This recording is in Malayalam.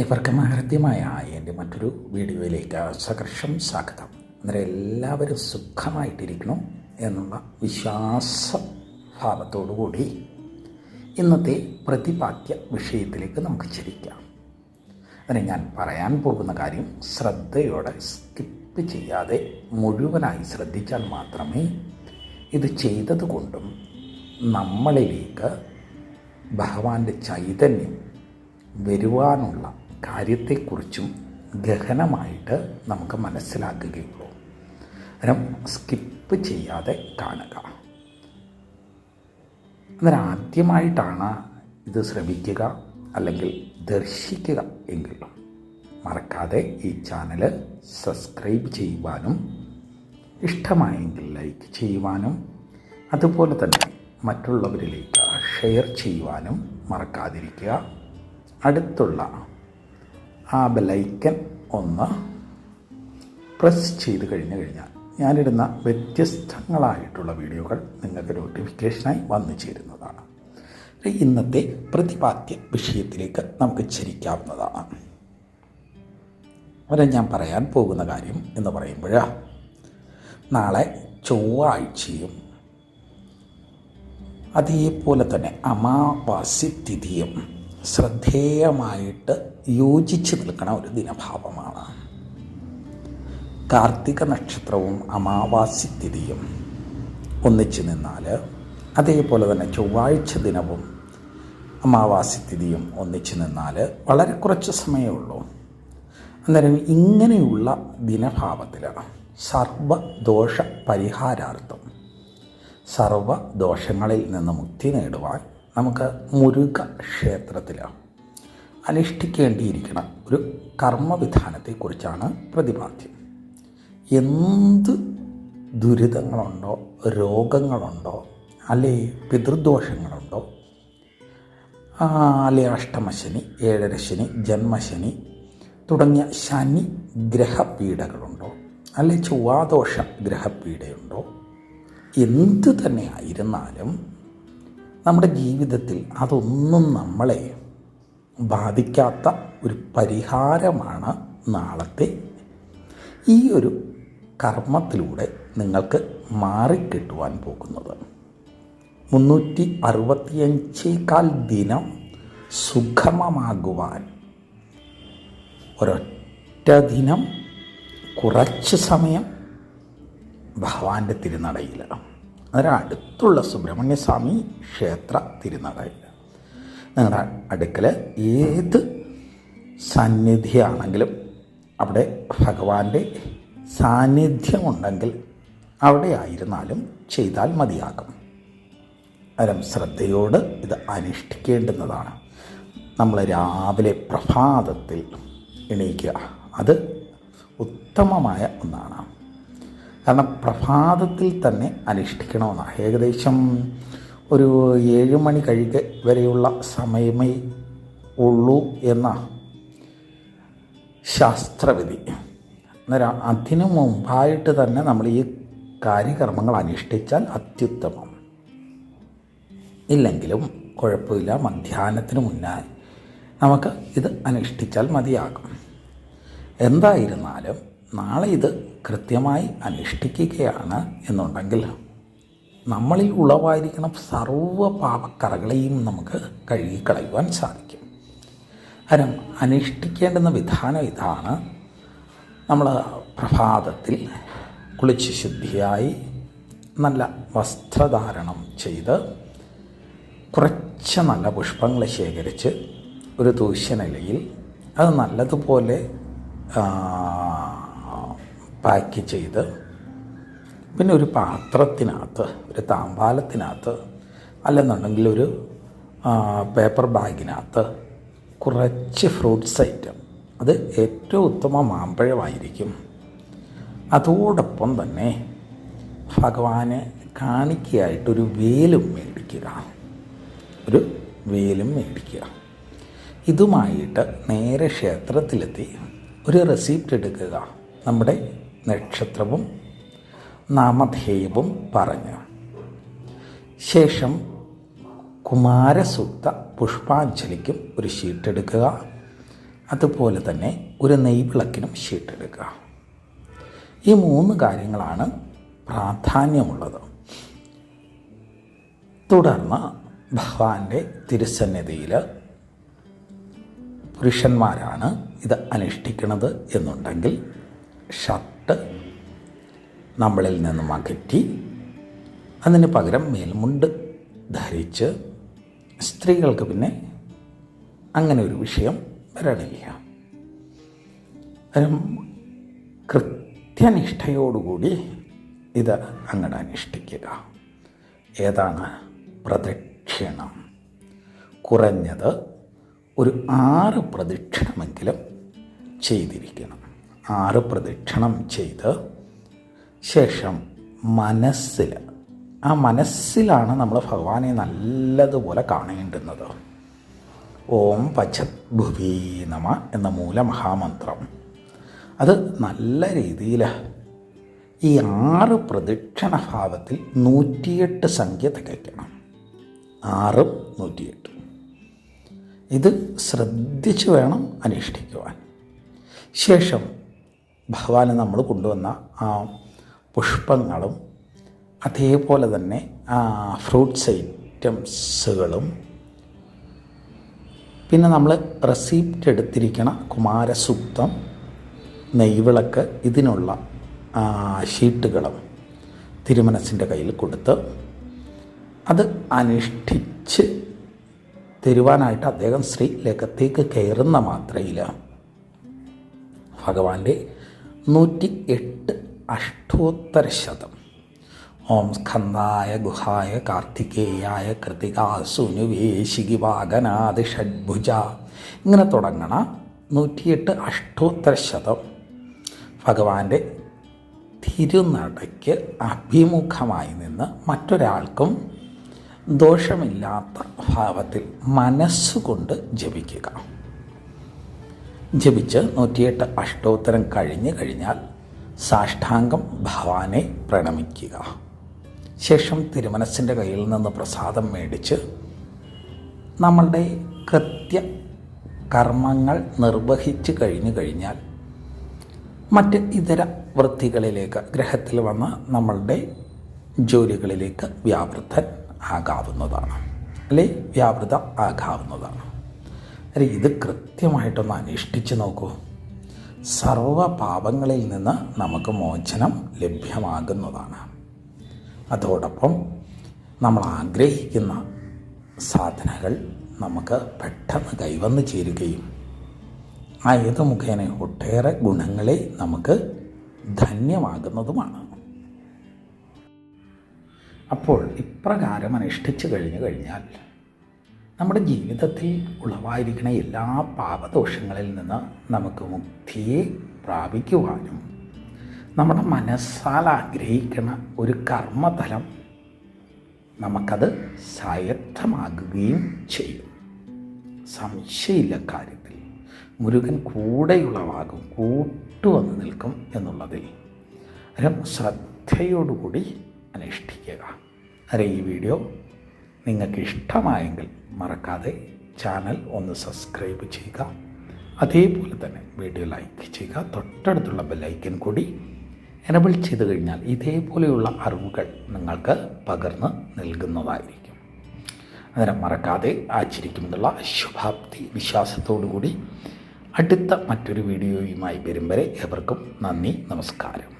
ഇവർക്ക് ഹൃദ്യമായ എന്റെ മറ്റൊരു വീഡിയോയിലേക്ക് സകർഷം സ്വാഗതം. അന്നേരം എല്ലാവരും സുഖമായിട്ടിരിക്കണം എന്നുള്ള വിശ്വാസ ഭാവത്തോടു കൂടി ഇന്നത്തെ പ്രതിപാദ്യ വിഷയത്തിലേക്ക് നമുക്ക് ചിരിക്കാം. അതിന് ഞാൻ പറയാൻ പോകുന്ന കാര്യം ശ്രദ്ധയോടെ സ്കിപ്പ് ചെയ്യാതെ മുഴുവനായി ശ്രദ്ധിച്ചാൽ മാത്രമേ ഇത് ചെയ്തതുകൊണ്ടും നമ്മളിലേക്ക് ഭഗവാന്റെ ചൈതന്യം വരുവാനുള്ള കാര്യത്തെക്കുറിച്ചും ഗഹനമായിട്ട് നമുക്ക് മനസ്സിലാക്കുകയുള്ളൂ. അന്നേരം സ്കിപ്പ് ചെയ്യാതെ കാണുക. അന്നേരം ആദ്യമായിട്ടാണ് ഇത് ശ്രമിക്കുക അല്ലെങ്കിൽ ദർശിക്കുക എങ്കിൽ മറക്കാതെ ഈ ചാനൽ സബ്സ്ക്രൈബ് ചെയ്യുവാനും ഇഷ്ടമായെങ്കിൽ ലൈക്ക് ചെയ്യുവാനും അതുപോലെ തന്നെ മറ്റുള്ളവരിലേക്ക് ഷെയർ ചെയ്യുവാനും മറക്കാതിരിക്കുക. അടുത്തുള്ള ആ ബെലൈക്കൻ ഒന്ന് പ്രസ് ചെയ്ത് കഴിഞ്ഞു കഴിഞ്ഞാൽ ഞാനിടുന്ന വ്യത്യസ്തങ്ങളായിട്ടുള്ള വീഡിയോകൾ നിങ്ങൾക്ക് നോട്ടിഫിക്കേഷനായി വന്നു ചേരുന്നതാണ്. ഇന്നത്തെ പ്രതിപാദ്യ വിഷയത്തിലേക്ക് നമുക്ക് ചരിക്കാവുന്നതാണ്. അവരെ ഞാൻ പറയാൻ പോകുന്ന കാര്യം എന്ന് പറയുമ്പോൾ നാളെ ചൊവ്വാഴ്ചയും അതേപോലെ തന്നെ അമാവാസി തിഥിയും ശ്രദ്ധേയമായിട്ട് യോജിച്ച് നിൽക്കണ ഒരു ദിനഭാവമാണ്. കാർത്തിക നക്ഷത്രവും അമാവാസി തിഥിയും ഒന്നിച്ചു നിന്നാൽ അതേപോലെ തന്നെ ചൊവ്വാഴ്ച ദിനവും അമാവാസി തിഥിയും ഒന്നിച്ചു നിന്നാൽ വളരെ കുറച്ച് സമയമേ ഉള്ളൂ. അന്നേരം ഇങ്ങനെയുള്ള ദിനഭാവത്തിൽ സർവദോഷ പരിഹാരാർത്ഥം സർവദോഷങ്ങളിൽ നിന്ന് മുക്തി നേടുവാൻ നമുക്ക് മുരുക ക്ഷേത്രത്തിലാണ്. അനുഷ്ഠിക്കേണ്ടിയിരിക്കുന്ന ഒരു കർമ്മവിധാനത്തെക്കുറിച്ചാണ് പ്രതിപാദ്യം. എന്ത് ദുരിതങ്ങളുണ്ടോ രോഗങ്ങളുണ്ടോ അല്ലെ പിതൃദോഷങ്ങളുണ്ടോ? അല്ലെ അഷ്ടമശനി ഏഴരശനി ജന്മശനി തുടങ്ങിയ ശനി ഗ്രഹപീഠകളുണ്ടോ? അല്ലെ ചൊവ്വാദോഷ ഗ്രഹപീഠയുണ്ടോ? എന്ത് തന്നെ ആയിരുന്നാലും നമ്മുടെ ജീവിതത്തിൽ അതൊന്നും നമ്മളെ ബാധിക്കാത്ത ഒരു പരിഹാരമാണ് നാളത്തെ ഈ ഒരു കർമ്മത്തിലൂടെ നിങ്ങൾക്ക് മാറിക്കിട്ടുവാൻ പോകുന്നത്. മുന്നൂറ്റി അറുപത്തിയഞ്ചേക്കാൽ ദിനം സുഗമമാകുവാൻ ഒരൊറ്റ ദിനം കുറച്ച് സമയം ഭഗവാന്റെ തിരുനടയിൽ അന്നേരം അടുത്തുള്ള സുബ്രഹ്മണ്യസ്വാമി ക്ഷേത്ര തിരുനടയിൽ നിങ്ങളുടെ അടുക്കൽ ഏത് സന്നിധിയാണെങ്കിലും അവിടെ ഭഗവാന്റെ സാന്നിധ്യമുണ്ടെങ്കിൽ അവിടെ ആയിരുന്നാലും ചെയ്താൽ മതിയാകും. അരം ശ്രദ്ധയോട് ഇത് അനുഷ്ഠിക്കേണ്ടുന്നതാണ്. നമ്മൾ രാവിലെ പ്രഭാതത്തിൽ എണീക്കുക. അത് ഉത്തമമായ ഒന്നാണ്. കാരണം പ്രഭാതത്തിൽ തന്നെ അനുഷ്ഠിക്കണമെന്നാണ്. ഏകദേശം ഒരു ഏഴ് മണി കഴിക്ക് വരെയുള്ള സമയമേ ഉള്ളൂ എന്ന ശാസ്ത്രവിധി. അന്നേരം അതിനു മുമ്പായിട്ട് തന്നെ നമ്മൾ ഈ കാര്യകർമ്മങ്ങൾ അനുഷ്ഠിച്ചാൽ അത്യുത്തമം. ഇല്ലെങ്കിലും കുഴപ്പമില്ല. മധ്യാഹ്നത്തിന് മുന്നേ നമുക്ക് ഇത് അനുഷ്ഠിച്ചാൽ മതിയാകും. എന്തായിരുന്നാലും നാളെ ഇത് കൃത്യമായി അനുഷ്ഠിക്കുകയാണ് എന്നുണ്ടെങ്കിൽ നമ്മളിൽ ഉളവായിരിക്കുന്ന സർവ പാപക്കറകളെയും നമുക്ക് കഴുകിക്കളയുവാൻ സാധിക്കും. കാരണം അനുഷ്ഠിക്കേണ്ടുന്ന വിധാനം ഇതാണ്. നമ്മൾ പ്രഭാതത്തിൽ കുളിച്ച് ശുദ്ധിയായി നല്ല വസ്ത്രധാരണം ചെയ്ത് കുറച്ച് നല്ല പുഷ്പങ്ങൾ ശേഖരിച്ച് ഒരു ദൂഷ്യനിലയിൽ അത് നല്ലതുപോലെ പാക്ക് ചെയ്ത് പിന്നെ ഒരു പാത്രത്തിനകത്ത് ഒരു താമ്പാലത്തിനകത്ത് അല്ലെന്നുണ്ടെങ്കിൽ ഒരു പേപ്പർ ബാഗിനകത്ത് കുറച്ച് ഫ്രൂട്ട്സ് ഐറ്റം. അത് ഏറ്റവും ഉത്തമ മാമ്പഴമായിരിക്കും. അതോടൊപ്പം തന്നെ ഭഗവാനെ കാണിക്കയായിട്ടൊരു വേലും മേടിക്കുക. ഒരു വേലും മേടിക്കുക. ഇതുമായിട്ട് നേരെ ക്ഷേത്രത്തിലെത്തി ഒരു റെസിപ്റ്റ് എടുക്കുക. നമ്മുടെ നക്ഷത്രവും നാമധേയവും പറഞ്ഞു. ശേഷം കുമാരസൂക്ത പുഷ്പാഞ്ജലിക്കും ഒരു ഷീട്ടെടുക്കുക. അതുപോലെ തന്നെ ഒരു നെയ്വിളക്കിനും ഷീട്ടെടുക്കുക. ഈ മൂന്ന് കാര്യങ്ങളാണ് പ്രാധാന്യമുള്ളത്. തുടർന്ന് ഭഗവാന്റെ തിരുസന്നിധിയിൽ പുരുഷന്മാരാണ് ഇത് അനുഷ്ഠിക്കുന്നത് എന്നുണ്ടെങ്കിൽ ഷർട്ട് നമ്മളിൽ നിന്നും അകറ്റി അതിന് പകരം മേൽമുണ്ട് ധരിച്ച് സ്ത്രീകൾക്ക് പിന്നെ അങ്ങനെ ഒരു വിഷയം വരണില്ല. കൃത്യനിഷ്ഠയോടുകൂടി ഇത് അങ്ങോട്ട് അനുഷ്ഠിക്കുക. ഏതാണ് പ്രദക്ഷിണം? കുറഞ്ഞത് ഒരു ആറ് പ്രദക്ഷിണമെങ്കിലും ചെയ്തിരിക്കണം. ആറ് പ്രദക്ഷിണം ചെയ്ത് ശേഷം മനസ്സിൽ ആ മനസ്സിലാണ് നമ്മൾ ഭഗവാനെ നല്ലതുപോലെ കാണേണ്ടുന്നത്. ഓം പച്ചത് ഭുവി നമ എന്ന മൂലമഹാമന്ത്രം. അത് നല്ല രീതിയിൽ ഈ ആറ് പ്രദക്ഷിണ ഭാവത്തിൽ നൂറ്റിയെട്ട് സംഖ്യ തികയ്ക്കണം. ആറും നൂറ്റിയെട്ട്. ഇത് ശ്രദ്ധിച്ചു വേണം അനുഷ്ഠിക്കുവാൻ. ശേഷം ഭഗവാന് നമ്മൾ കൊണ്ടുവന്ന ആ പുഷ്പങ്ങളും അതേപോലെ തന്നെ ആ ഫ്രൂട്ട്സ് ഐറ്റംസുകളും. പിന്നെ നമ്മൾ റെസിപ്റ്റ് എടുത്തിരിക്കണ കുമാരസൂക്തം നെയ്വിളക്ക് ഇതിനുള്ള ഷീട്ടുകളും തിരുമനസിന്റെ കയ്യിൽ കൊടുത്ത് അത് അനുഷ്ഠിച്ച് തരുവാനായിട്ട് അദ്ദേഹം ശ്രീ ലകത്തേക്ക് കയറുന്ന മാത്രയിൽ ഭഗവാന്റെ നൂറ്റി എട്ട് അഷ്ടോത്തര ശതം. ഓം സ്കന്ധായ ഗുഹായ കാർത്തികേയായ കൃതികാസുനുവേശികി വാഗനാഥ് ഷഡ്ഭുജ. ഇങ്ങനെ തുടങ്ങണ നൂറ്റിയെട്ട് അഷ്ടോത്തര ശതം. ഭഗവാന്റെ തിരുനടയ്ക്ക് അഭിമുഖമായി നിന്ന് മറ്റൊരാൾക്കും ദോഷമില്ലാത്ത ഭാവത്തിൽ മനസ്സുകൊണ്ട് ജപിക്കുക. ജപിച്ച് നൂറ്റിയെട്ട് അഷ്ടോത്തരം കഴിഞ്ഞ് കഴിഞ്ഞാൽ സാഷ്ടാംഗം ഭവാനെ പ്രണമിക്കുക. ശേഷം തിരുമനസിന്റെ കയ്യിൽ നിന്ന് പ്രസാദം മേടിച്ച് നമ്മളുടെ കൃത്യ കർമ്മങ്ങൾ നിർവഹിച്ച് കഴിഞ്ഞു കഴിഞ്ഞാൽ മറ്റ് ഇതര വൃത്തികളിലേക്ക് ഗ്രഹത്തിൽ വന്ന നമ്മളുടെ ജോലികളിലേക്ക് വ്യാപൃതൻ ആകാവുന്നതാണ്. അല്ലെ? വ്യാപൃത ആകാവുന്നതാണ്. അല്ലെ ഇത് കൃത്യമായിട്ടൊന്ന് അനുഷ്ഠിച്ച് നോക്കൂ. സർവ പാപങ്ങളിൽ നിന്ന് നമുക്ക് മോചനം ലഭ്യമാകുന്നതാണ്. അതോടൊപ്പം നമ്മൾ ആഗ്രഹിക്കുന്ന സാധനകൾ നമുക്ക് പെട്ടെന്ന് കൈവന്ന് ചേരുകയും ആ ഏത് മുഖേന ഒട്ടേറെ ഗുണങ്ങളെ നമുക്ക് ധന്യമാകുന്നതുമാണ്. അപ്പോൾ ഇപ്രകാരം അനുഷ്ഠിച്ചു കഴിഞ്ഞു കഴിഞ്ഞാൽ നമ്മുടെ ജീവിതത്തിൽ ഉളവായിരിക്കുന്ന എല്ലാ പാപദോഷങ്ങളിൽ നിന്ന് നമുക്ക് മുക്തിയെ പ്രാപിക്കുവാനും നമ്മുടെ മനസ്സാൽ ആഗ്രഹിക്കുന്ന ഒരു കർമ്മതലം നമുക്കത് സ്വായത്തമാകുകയും ചെയ്യും. സംശയമില്ല കാര്യത്തിൽ. മുരുകൻ കൂടെയുളവാകും കൂട്ടുവന്ന് നിൽക്കും എന്നുള്ളതിൽ. അരം ശ്രദ്ധയോടുകൂടി അനുഷ്ഠിക്കുക അരെ ഈ വീഡിയോ നിങ്ങൾക്ക് ഇഷ്ടമായെങ്കിൽ മറക്കാതെ ചാനൽ ഒന്ന് സബ്സ്ക്രൈബ് ചെയ്യുക. അതേപോലെ തന്നെ വീഡിയോ ലൈക്ക് ചെയ്യുക. തൊട്ടടുത്തുള്ള ബെല്ലൈക്കൻ കൂടി എനബിൾ ചെയ്ത് കഴിഞ്ഞാൽ ഇതേപോലെയുള്ള അറിവുകൾ നിങ്ങൾക്ക് പകർന്ന് നൽകുന്നതായിരിക്കും. അതിനെ മറക്കാതെ ആചരിക്കുമെന്നുള്ള ശുഭാപ്തി വിശ്വാസത്തോടു കൂടി അടുത്ത മറ്റൊരു വീഡിയോയുമായി വരും വരെ എവർക്കും നന്ദി നമസ്കാരം.